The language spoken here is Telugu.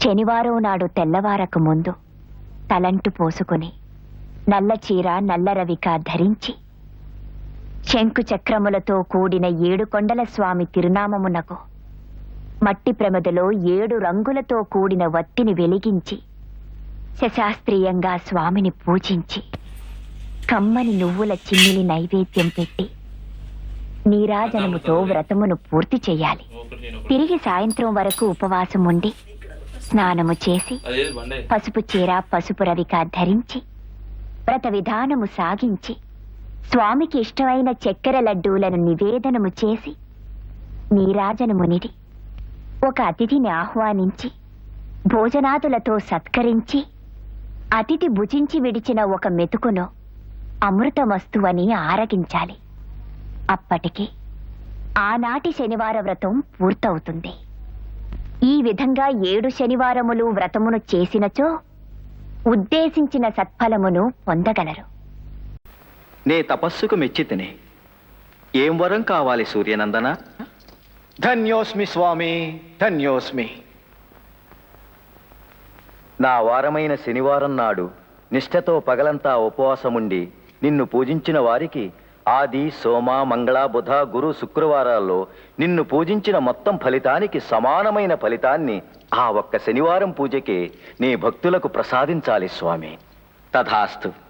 శనివారం నాడు తెల్లవారకు ముందు తలంటు పోసుకుని నల్ల చీర నల్ల రవిక ధరించి శంకు చక్రములతో కూడిన ఏడు కొండల స్వామి తిరునామమునకు మట్టి ప్రమదలో ఏడు రంగులతో కూడిన వత్తిని వెలిగించి శశాస్త్రీయంగా స్వామిని పూజించి కమ్మని నువ్వుల చిన్నిని నైవేద్యం పెట్టి నీరాజనముతో వ్రతమును పూర్తి చేయాలి. తిరిగి సాయంత్రం వరకు ఉపవాసం ఉండి స్నానము చేసి పసుపు చీర పసుపు రవిక ధరించి వ్రత విధానము సాగించి స్వామికి ఇష్టమైన చక్కెర లడ్డూలను నివేదనము చేసి నీరాజనమునిడి ఒక అతిథిని ఆహ్వానించి భోజనాదులతో సత్కరించి అతిథి భుజించి విడిచిన ఒక మెతుకును అమృతమస్తువని ఆరగించాలి. అప్పటికి ఆనాటి శనివార వ్రతం పూర్తవుతుంది. ఈ విధంగా ఏడు శనివారములు వ్రతమును చేసినచో ఉద్దేశించిన సత్ఫలమును పొందగలరు. నే తపస్సుకు మెచ్చి తిని. ఏం వరం కావాలి సూర్యనందన? ధన్యోస్మి స్వామి ధన్యోస్మి. నా వారమైన శనివారం నాడు నిష్ఠతో పగలంతా ఉపవాసముండి నిన్ను పూజించిన వారికి ఆది సోమ మంగళ బుధ గురు శుక్రవారాల్లో నిన్ను పూజించిన మొత్తం ఫలితానికి సమానమైన ఫలితాన్ని ఆ ఒక్క శనివారం పూజకే నీ భక్తులకు ప్రసాదించాలి స్వామి. తథాస్తు.